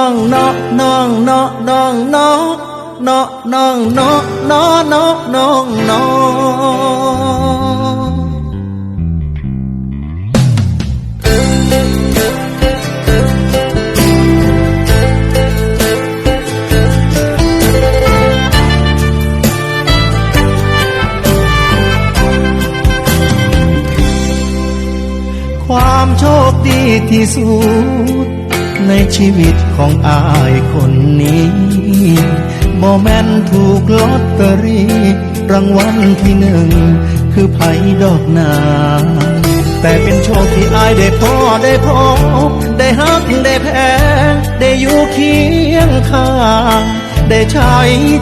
องเนาะน้องเนาะน้องเนาะเนาะน้องเนาะเนาะเนาะน้องเนาะ ความโชคดีที่สุด ในชีวิตของอายคนนี้บ่แม่นถูกลอตเตอรี่ รางวัลที่หนึ่ง คือไผ่ดอกนาแต่เป็นโชคที่อายได้พอได้พบได้ฮักได้แพ้ได้อยู่เคียงข้างได้ใช้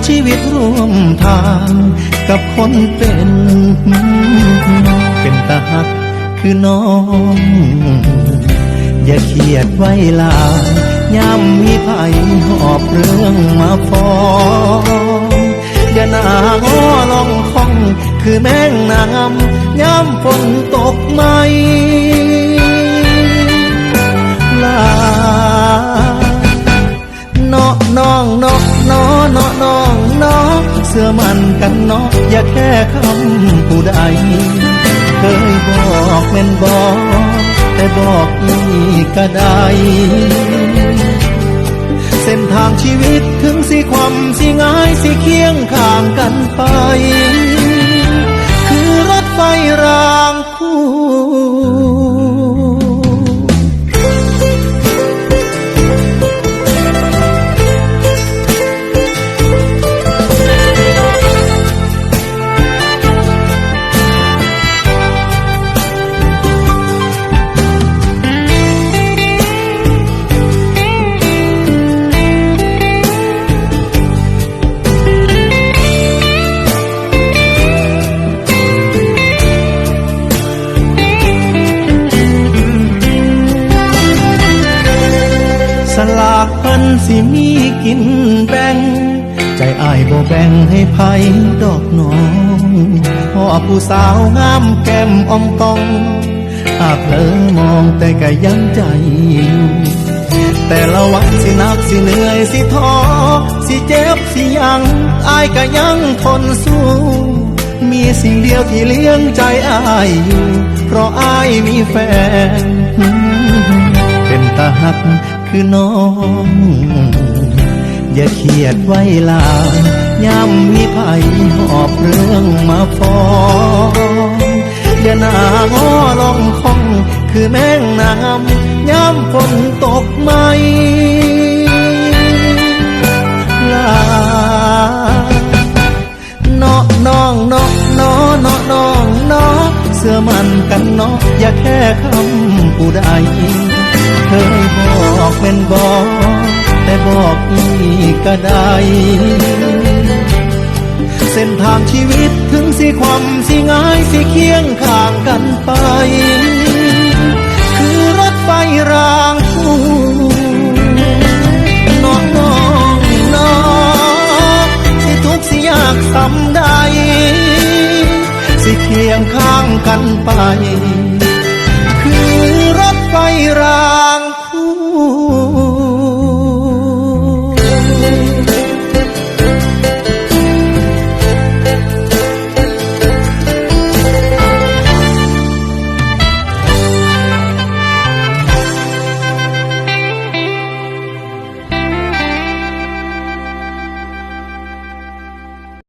ชีวิตร่วมทาง กับคนเป็น เป็นตาฮักคือน้อง อย่าเครียดไว้ลาย่ำมีภัยหอบเรื่องมาฟ้องอย่าหนางอลองคอง คือแมงนางย่ำฝนตกไหมลาเนาะน้องเนาะเนาะเนาะน้องเนาะเสื้อมันกันเนาะอย่าแค่คำผู้ใดเคยบอกแม่นบอก แต่บอกอีกก็ได้เส้นทางชีวิตถึงสิความสิง่ายสิเคียงข้างกันไป คือรถไฟร สิมีกินแบ่ง ใจอายบ่แบ่งให้ไผดอกน้องพ่อผู้สาวงามแก้มอ่องตองอาเพลอมองแต่ก็ยังใจอยู่แต่ละวันสิหนักสิเหนื่อยสิท้อสิเจ็บสิยังอายก็ยังทนสู้มีสิ่งเดียวที่เลี้ยงใจอายอยู่ เพราะอายมีแฟน เป็นตาหัก คือน้อง อย่าเครียดไว้ลายย่ำมีภัยหอบเรื่องมาฟ้องอย่าหนางอลองคอง คือแมงน้ำย่ำฝนตกไหมลาเนาะน้องเนาะเนาะเนาะน้องเนาะเสื้อมันกันเนาะอย่าแค่คำผู้ใด เคยบอกเป็นบอกแต่บอกอีกก็ได้ เส้นทางชีวิตถึงสิความสิง่ายสิเคียงข้างกันไป คือรถไฟรางคู่น้องน้องน้องสิทุกสิยากสำใด สิเคียงข้างกันไป